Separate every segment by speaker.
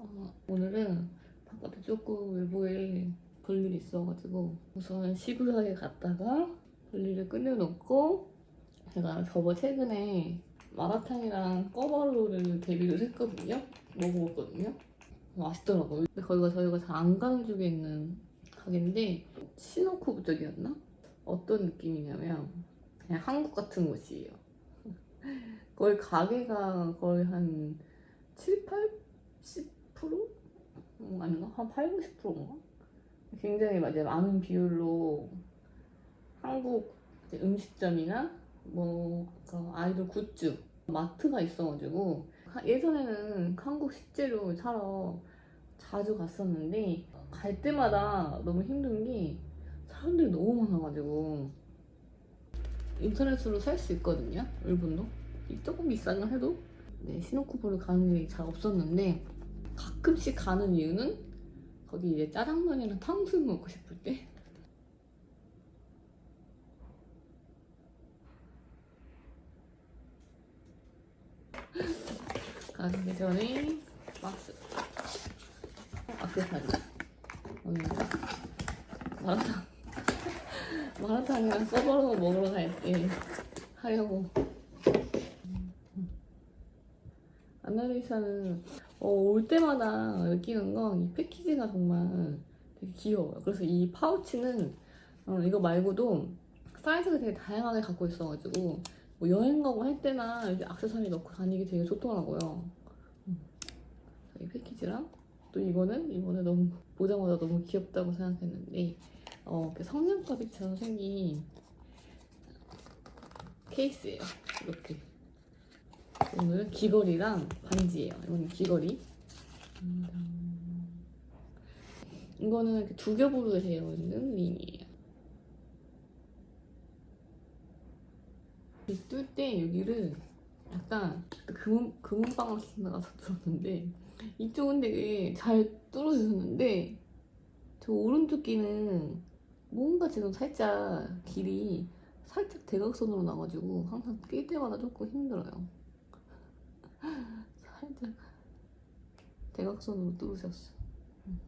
Speaker 1: 어, 오늘은 바깥에 조금 외부에 볼 일이 있어가지고 우선 시부야에 갔다가 볼 일을 끝내놓고 제가 저번 최근에 마라탕이랑 꺼바로우를 데뷔를 했거든요. 먹어봤거든요. 맛있더라고요. 근데 거기가 저희가 잘 안 가는 쪽에 있는 가게인데 시노쿠브 쪽이었나? 어떤 느낌이냐면 그냥 한국 같은 곳이에요. 거의 가게가 거의 한 7, 80%? 한 8, 90%인가? 굉장히 이제 많은 비율로 한국 음식점이나 뭐 아까 아이돌 굿즈 마트가 있어가지고 하- 예전에는 한국 식재료 사러 자주 갔었는데 갈 때마다 너무 힘든 게 사람들이 너무 많아가지고 인터넷으로 살 수 있거든요 일본도 조금 비싸긴 해도 네, 시노쿠보를 가는 일이 잘 없었는데 가끔씩 가는 이유는 거기 이제 짜장면이랑 탕수육 먹고 싶을 때? 가기 전에 박스 악세사리 오늘 마라탕 마라탕이랑 써버러 먹으러 갈때 하려고. 아나리샤는 어, 올 때마다 느끼는 건 이 패키지가 정말 되게 귀여워요. 그래서 이 파우치는 어, 이거 말고도 사이즈가 되게 다양하게 갖고 있어가지고 뭐 여행 가고 할 때나 이제 액세서리 넣고 다니기 되게 좋더라고요. 음. 이 패키지랑 또 이거는 이번에 너무 보자마자 너무 귀엽다고 생각했는데 어, 이렇게 성냥갑이처럼 생긴 케이스예요. 이렇게. 오늘 귀걸이랑 반지예요. 이거는 귀걸이. 음, 이거는 이렇게 두 겹으로 되어 있는 링이에요. 뜰때 여기를 약간 금은 금은방울 쓴다 가서 들었는데 이쪽은 되게 잘 뚫어주셨는데 저 오른쪽 귀는 뭔가 지금 살짝 길이 살짝 대각선으로 나가지고 항상 낄 때마다 조금 힘들어요. 살짝 대각선으로 뚫으셨어. 음.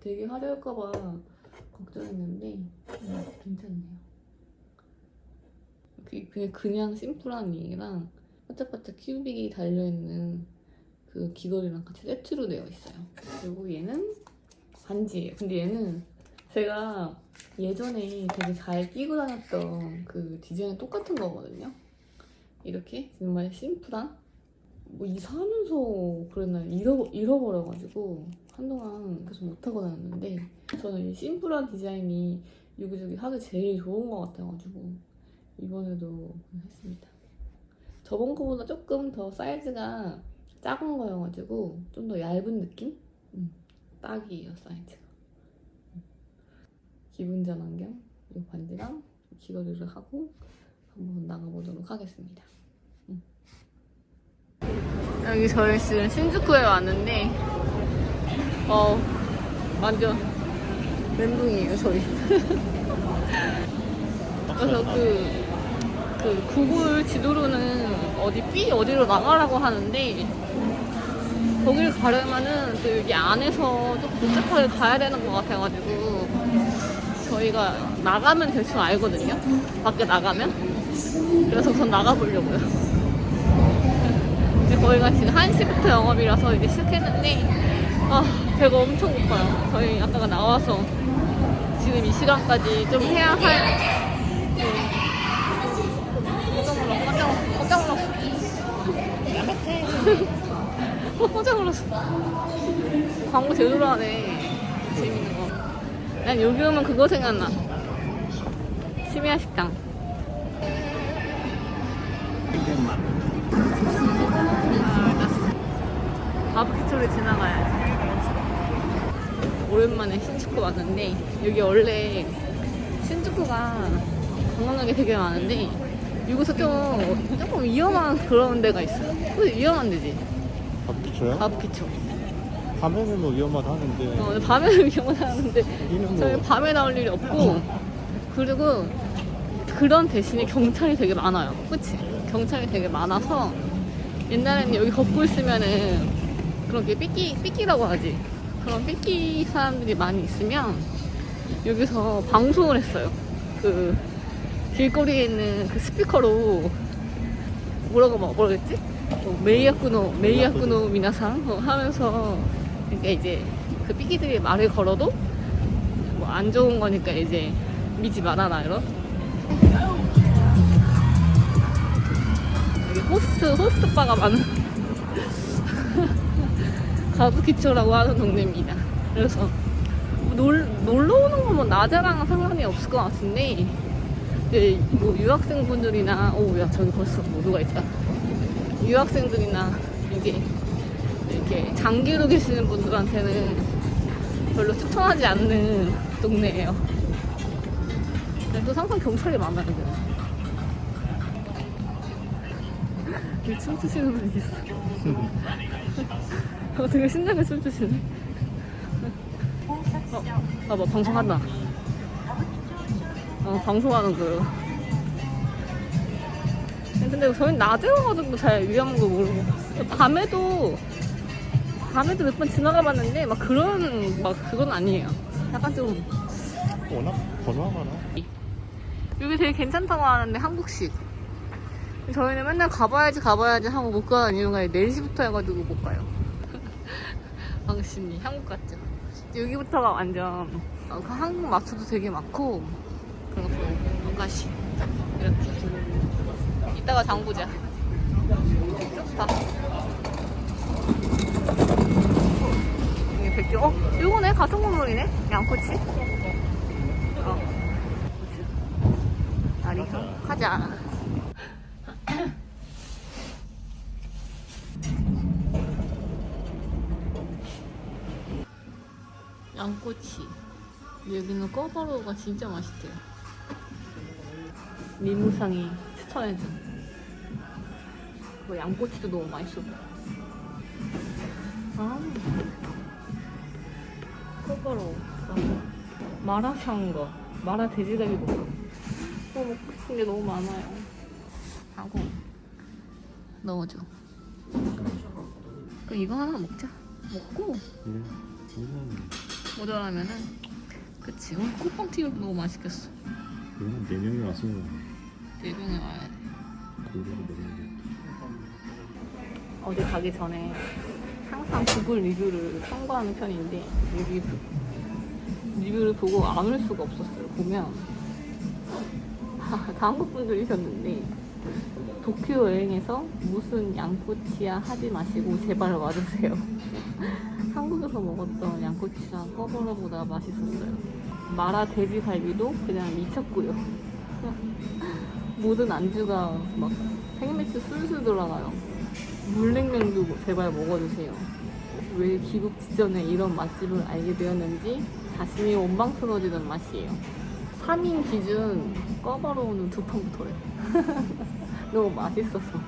Speaker 1: 되게 화려할까봐 걱정했는데 음, 괜찮네요. 그- 그냥 그냥 심플한 링이랑 반짝반짝 큐빅이 달려있는 그 귀걸이랑 같이 세트로 되어 있어요. 그리고 얘는 반지예요. 근데 얘는 제가 예전에 되게 잘 끼고 다녔던 그 디자인 똑같은 거거든요. 이렇게 정말 심플한 뭐 이사하면서 그랬나 잃어, 잃어버려가지고 한동안 계속 못하고 다녔는데 저는 이 심플한 디자인이 여기저기 하기 제일 좋은 것 같아가지고 이번에도 했습니다. 저번 거보다 조금 더 사이즈가 작은 거여가지고 좀 더 얇은 느낌? 음, 딱이에요 사이즈가. 음. 기분 전환경 이 반지랑 귀걸이를 하고 한번 나가보도록 하겠습니다. 음. 여기 저희 지금 신주쿠에 왔는데 어 완전 멘붕이에요 저희. 그래서 그, 그 구글 지도로는 어디 B 어디로 나가라고 하는데 거길 가려면은 또 여기 안에서 좀 복잡하게 가야 되는 것 같아가지고 저희가 나가면 대충 알거든요. 밖에 나가면. 그래서 우선 나가보려고요. 거기가 지금 1시부터 영업이라서 이제 시작했는데 아 배가 엄청 고파요. 저희 아까 나와서 지금 이 시간까지 좀 해야 할 깜짝 놀랐어. 깜짝 놀랐어. 어, 깜짝 놀랐어. 광고 제대로 하네. 재밌는 거. 난 여기 오면 그거 생각나. 심야 식당. 바비큐를 지나가야지. 오랜만에 신주쿠 왔는데 여기 원래 신주쿠가 관광객이 되게 많은데 여기서 좀 조금 위험한 그런 데가 있어. 그치? 위험한 데지.
Speaker 2: 바퀴초야?
Speaker 1: 바비큐.
Speaker 2: 밤에는 뭐 위험하다 하는데
Speaker 1: 어, 근데 밤에는 위험하다는데
Speaker 2: 여기는
Speaker 1: 저희
Speaker 2: 뭐
Speaker 1: 밤에 나올 일이 없고 그리고 그런 대신에 경찰이 되게 많아요. 그치? 경찰이 되게 많아서 옛날에는 여기 걷고 있으면은 그런 게 삐끼 삐끼라고 하지. 그런 삐끼 사람들이 많이 있으면 여기서 방송을 했어요. 그 길거리에 있는 그 스피커로 뭐라고 막 뭐라 그랬지? 뭐 메이야쿠노 메이야쿠노 미나상 뭐 하면서 그러니까 이제 그 삐끼들이 말을 걸어도 뭐 안 좋은 거니까 이제 미지 말아라 이런. 호스트 호스트 바가 많은 가부키초라고 하는 동네입니다. 그래서 놀, 놀러 오는 거면 낮에랑 상관이 없을 것 같은데 이제 뭐 유학생분들이나 오야 저기 벌써 모두가 있다. 유학생들이나 이게 이렇게 장기로 계시는 분들한테는 별로 추천하지 않는 동네예요. 그래도 항상 경찰이 많아요. 여기 춤추시는 분이 있어. 어, 되게 신나게 춤추시네. 어, 봐봐, 방송한다. 어, 방송하는 거. 근데 저희는 낮에 와가지고 잘 위험한 거 모르고. 밤에도, 밤에도 몇 번 지나가 봤는데, 막 그런, 막 그건 아니에요. 약간 좀,
Speaker 2: 워낙 번화가라.
Speaker 1: 여기 되게 괜찮다고 하는데, 한국식. 저희는 맨날 가봐야지, 가봐야지 하고 못 가는 이유가 4시부터 해가지고 못 가요. 방심이 한국 같죠? 여기부터가 완전 어, 그 한국 마트도 되게 많고 그리고 뭔가시 이렇게. 이따가 장 보자. 좋다. 이게 백조? 어? 이거네? 같은 건물이네? 양꼬치? 어. 아리 가자 양꼬치. 여기는 꺼바로우가 진짜 맛있대요. 민무상이 추천해준. 그 양꼬치도 너무 맛있어. 아. 꺼바로우. 마라샹거. 마라 돼지갈비 볶음. 어, 먹고 싶은 게 너무 많아요. 하고 넣어줘. 그럼 이거 하나 먹자. 먹고
Speaker 2: 예.
Speaker 1: 모자라면은 그치 오늘 쿠팡 튀김도 너무 맛있겠어
Speaker 2: 이거는 네 명이 왔으면
Speaker 1: 네 명이 와야 돼
Speaker 2: 고기를 먹어야 돼.
Speaker 1: 어디 가기 전에 항상 구글 리뷰를 참고하는 편인데 리뷰, 리뷰를 보고 안 올 수가 없었어요 보면 다 한국 분들이셨는데 도쿄 여행에서 무슨 양꼬치야 하지 마시고 제발 와주세요 한국에서 먹었던 양꼬치랑 꺼버러보다 맛있었어요 마라 돼지 갈비도 그냥 미쳤고요 모든 안주가 막 생맥주 술술 들어가요 물냉면도 제발 먹어주세요. 왜 귀국 직전에 이런 맛집을 알게 되었는지 가슴이 원방스러워지는 맛이에요. 3인 기준 꺼버러우는 두 판부터래. 너무 맛있었어.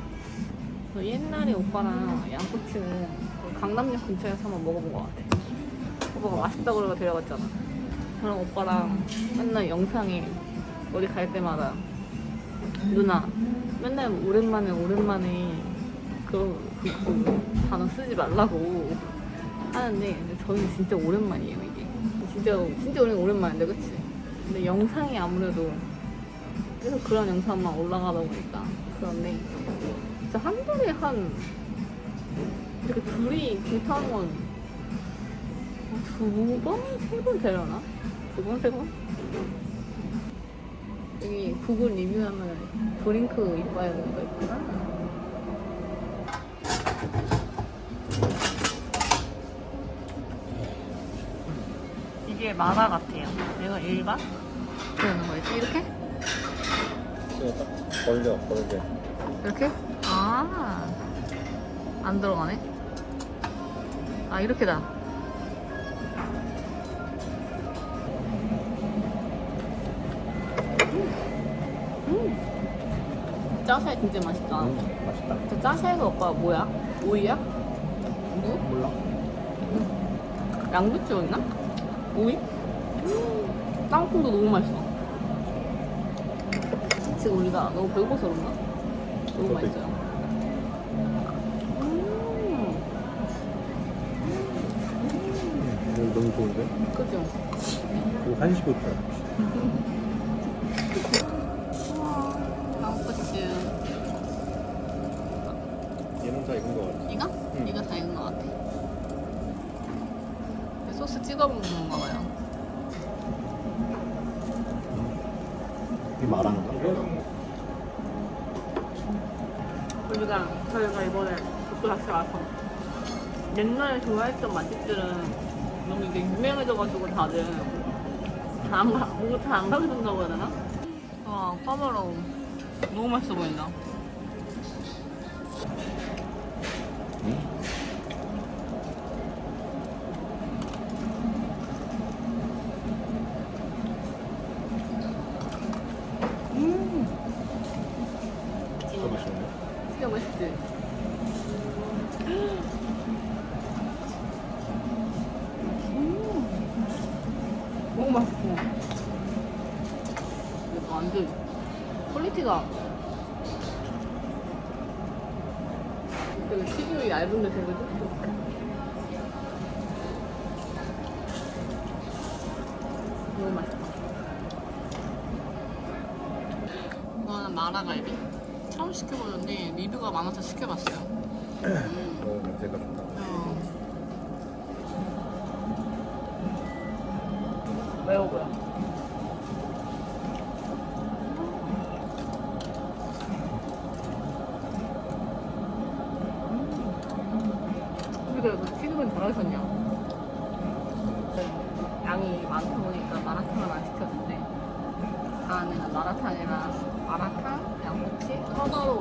Speaker 1: 저 옛날에 오빠랑 양꼬치는 그 강남역 근처에서 한번 먹어본 것 같아. 오빠가 맛있다고 그러고 데려갔잖아. 저랑 오빠랑 맨날 영상에 어디 갈 때마다 누나 맨날 오랜만에 오랜만에 그런 그, 그 단어 쓰지 말라고 하는데 저는 진짜 오랜만이에요 이게 진짜 진짜 오랜 오랜만인데 그치? 근데 영상이 아무래도 계속 그런 영상만 올라가다 보니까 그런데 진짜 한 달에 한 이렇게 둘이 건두 번? 세 번 되려나? 두 번? 세 번? 여기 구글 리뷰하면 드링크 이빠이 먹는 거 있구나 이게 마라 같아요. 내가 일반? 이렇게?
Speaker 2: 벌려, 벌려.
Speaker 1: 이렇게? 아, 안 들어가네. 아, 이렇게다. 음. 짜샤 진짜 맛있다.
Speaker 2: 음, 맛있다.
Speaker 1: 저 짜샤이가 오빠 뭐야? 오이야? 무?
Speaker 2: 몰라?
Speaker 1: 양배추였나? 오이? 음, 땅콩도 너무 맛있어. 지금 우리가 너무 배고파서 그런가? 너무 맛있어요. 음,
Speaker 2: 너무 좋은데?
Speaker 1: 그죠?
Speaker 2: 그리고 한시부터.
Speaker 1: 우와, 다음 코스.
Speaker 2: 얘는 다 익은 거 같아.
Speaker 1: 이거?
Speaker 2: 응.
Speaker 1: 이거 다 익은 것 같아. 소스 찍어 먹는 건가 봐요.
Speaker 2: 이 말한가?
Speaker 1: 우리가 저희가 이번에 국도 다시 와서 옛날에 좋아했던 맛집들은 너무 이제 유명해져가지고 다들 잘안 가, 뭔가 잘안 가게 된다고 해야 되나? 와, 까마로 너무 맛있어 보인다. 음,
Speaker 2: 진짜 맛있네.
Speaker 1: 진짜 맛있지? 음, 너무 맛있고. 이거 완전 퀄리티가 되게 튀김이 얇은데 되게 촉촉해. 너무 맛있다. 이거는 마라갈비. 처음 시켜보는데 리뷰가 많아서 시켜봤어요. 음.
Speaker 2: 어, 냄새가 좋다.
Speaker 1: 어. 매워 보여. 우리가 이거 튀김을 뭐라 하셨냐? 양이 많다 보니까 마라탕을 안 시켰는데 다음에는 마라탕이랑 마라탕, 양꼬치,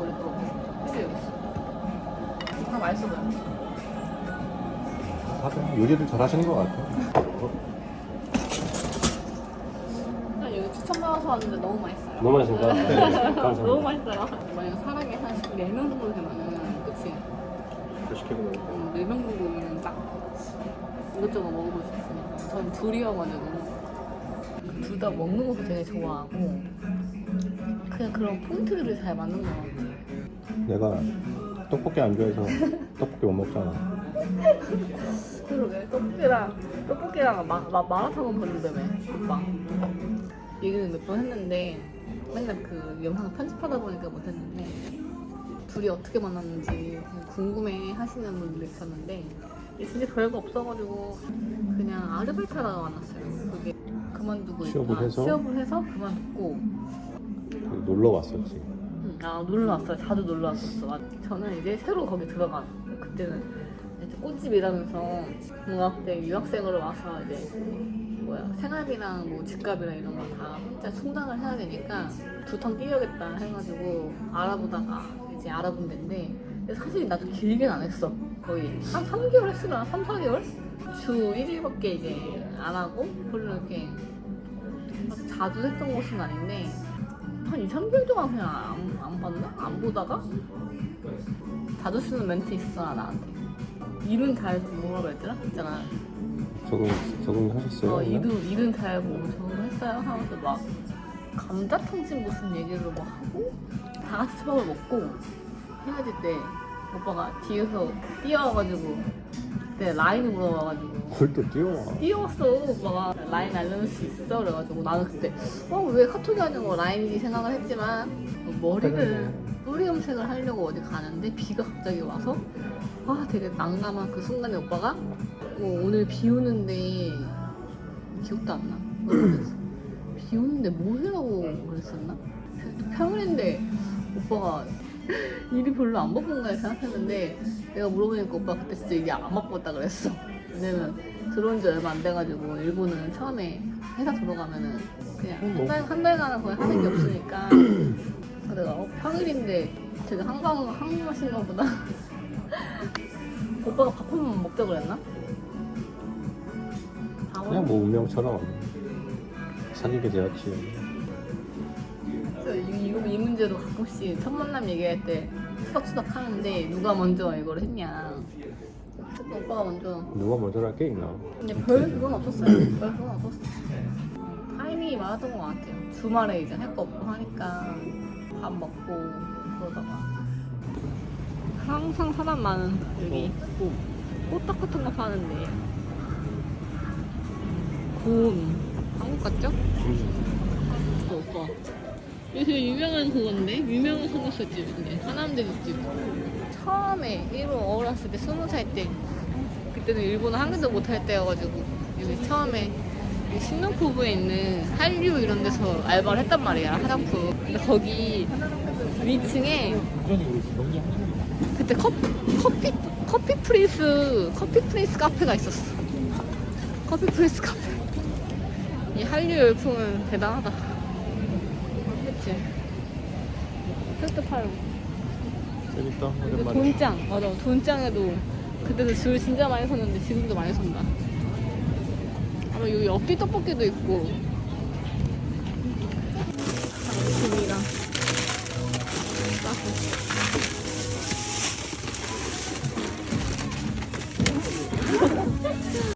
Speaker 1: 올리도록 하겠습니다. 그게 여기 있어. 다 맛있어 보여.
Speaker 2: 다들 요리를 잘 하시는 것 같아.
Speaker 1: 난 추천받아서 왔는데 너무 맛있어요.
Speaker 2: 너무 맛있습니다. 네, 감사합니다.
Speaker 1: 너무 맛있어요. 만약 사람이 한 4명 정도 되면은, 그치?
Speaker 2: 더 시키고.
Speaker 1: 음, 4명 정도면 딱 이것저것 먹어볼 수 있으니까. 전 둘이어가지고. 둘 다 먹는 것도 되게 좋아하고, 그냥 그런 포인트들이 잘 맞는 것 같아요.
Speaker 2: 내가 떡볶이 안 좋아해서 떡볶이 못 먹잖아.
Speaker 1: 그러게 떡볶이랑 떡볶이랑 마, 마, 마라탕은 별로다며 오빠 얘기는 몇 번 했는데 맨날 그 영상 편집하다 보니까 못했는데 둘이 어떻게 만났는지 궁금해 하시는 분들 있었는데 진짜 별거 없어가지고 그냥 아르바이트 하다가 만났어요 그게 그만두고
Speaker 2: 취업을
Speaker 1: 아,
Speaker 2: 해서?
Speaker 1: 취업을 해서 그만뒀고
Speaker 2: 그 놀러 왔었지.
Speaker 1: 응, 아 놀러 왔어요. 자주 놀러 왔었어. 맞- 저는 이제 새로 거기 들어간 그때는 이제 꽃집 일하면서 중학 때 유학생으로 와서 이제 뭐야 생활비랑 뭐 집값이랑 이런 거 다 혼자 충당을 해야 되니까 두탕 뛰어야겠다 해가지고 알아보다가 이제 알아본 데인데 사실 나도 길게는 안 했어. 거의 한 3개월 했으나 3, 4개월? 주 1일밖에 이제 안 하고 별로 이렇게 막 자주 했던 곳은 아닌데 한 2, 3개월 동안 그냥 안, 안 봤나? 안 보다가 자주 쓰는 멘트 있어 나한테 일은 잘 뭐라고 했더라? 있잖아
Speaker 2: 적응 적응하셨어요?
Speaker 1: 어, 일은, 일은 잘 보고 적응했어요 하면서 막 감자탕집 무슨 얘기를 뭐 하고 다 같이 초밥을 먹고 헤어질 때 오빠가 뒤에서 뛰어와가지고 그때 라인을 물어봐가지고
Speaker 2: 그걸 또 뛰어와.
Speaker 1: 뛰어왔어 오빠가 라인 알려줄 수 있어 그래가지고 나는 그때 어 왜 카톡이 아니고 라인이지 생각을 했지만 머리를 뿌리 염색을 하려고 어디 가는데 비가 갑자기 와서 아 되게 난감한 그 순간에 오빠가 어, 오늘 비 오는데 기억도 안 나. 모르겠어. 비 오는데 뭐 해라고 그랬었나? 평일인데 오빠가 일이 별로 안 바쁜가 생각했는데 내가 물어보니까 오빠 그때 진짜 일이 안 바빴다 그랬어. 왜냐면 들어온 지 얼마 안 돼가지고 일본은 처음에 회사 들어가면은 그냥 한, 달, 한 달간은 거의 하는 게 없으니까 그래서 내가 어, 평일인데 되게 한강 한강하신가 보다. 오빠가 밥한번 먹자 그랬나?
Speaker 2: 그냥 뭐 운명처럼 사귀게 되었지.
Speaker 1: 그래서 이, 이, 이 문제도 가끔씩 첫 만남 얘기할 때 추덕추덕 하는데 누가 먼저 이걸 했냐. 그래서 오빠가 먼저.
Speaker 2: 누가 먼저 할게 있나?
Speaker 1: 근데 별 그건 없었어요. 별 그건 없었어. 타이밍이 많았던 것 같아요. 주말에 이제 할 거 없고 하니까 밥 먹고 그러다가. 항상 사람 많은 여기 꽃떡 같은 거 파는데. 돈 한국 같죠? 오빠. 이게 되게 유명한 그건데? 유명한 삼겹살 집인데 하남대리집. 처음에 일본 어울렸을 때 스무 살때 그때는 일본어 한 개도 못할 때여가지고 여기 처음에 이 신혼포부에 있는 한류 이런 데서 알바를 했단 말이야 화장품 근데 거기 위층에 그때 커, 커피 커피 프린스 커피 프린스 카페가 있었어. 커피 프린스 카페. 이 한류 열풍은 대단하다. 그치? 색도 팔고.
Speaker 2: 재밌다. 오랜만에.
Speaker 1: 돈짱 맞아. 돈짱에도 그때도 줄 진짜 많이 섰는데 지금도 많이 선다. 아마 여기 엽기 떡볶이도 있고. 당근이랑 싸고